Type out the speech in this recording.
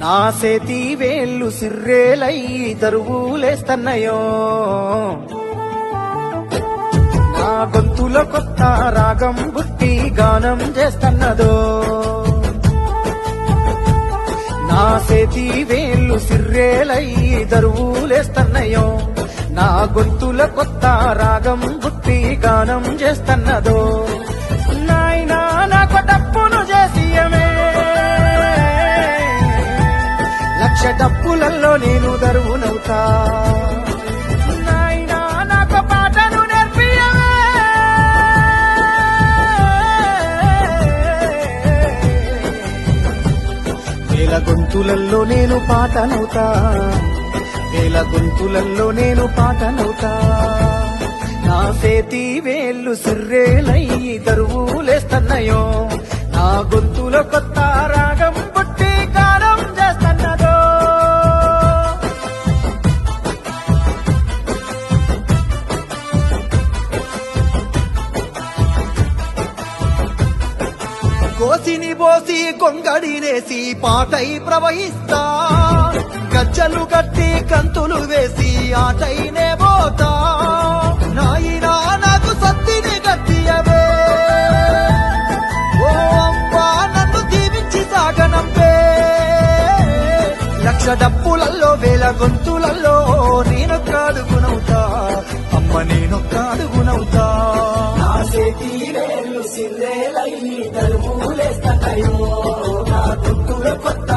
నా సేతి వేళ్ళు సిర్రేలై దరువులేస్తన్నయో. నా గొంతులో కొత్త రాగం బుట్టి గానం చేస్తన్నదో. నా సేతి వేళ్ళు సిర్రేలై దరువులేస్తన్నయో. నా గొంతుల కొత్త రాగం బుట్టి గానం చేస్తన్నదో. లక్ష డప్పులలో నేను దరువునవుతా. వేల గొంతులల్లో నేను పాటనవుతా. వేల గొంతులల్లో నేను పాటనవుతా. నా సేతి వేళ్ళు సిర్రేలై దరువులేస్తన్నయో కోసిని బోసి కొంగడినేసి పాటై ప్రవహిస్తా. గజ్జలు కట్టి కంతులు వేసి ఆటైనే పోతా. నాయనా నాకు సత్తిని గట్టియవే ఓ అమ్మా నన్ను దీవించి సాగనంపే. లక్ష డప్పులల్లో వేల గొంతులల్లో నేనొక్క అడుగునవుతా చేతి వేళ్ళు సిర్రేలై తలుపులేస్తాయో నా గుంతుల కొత్త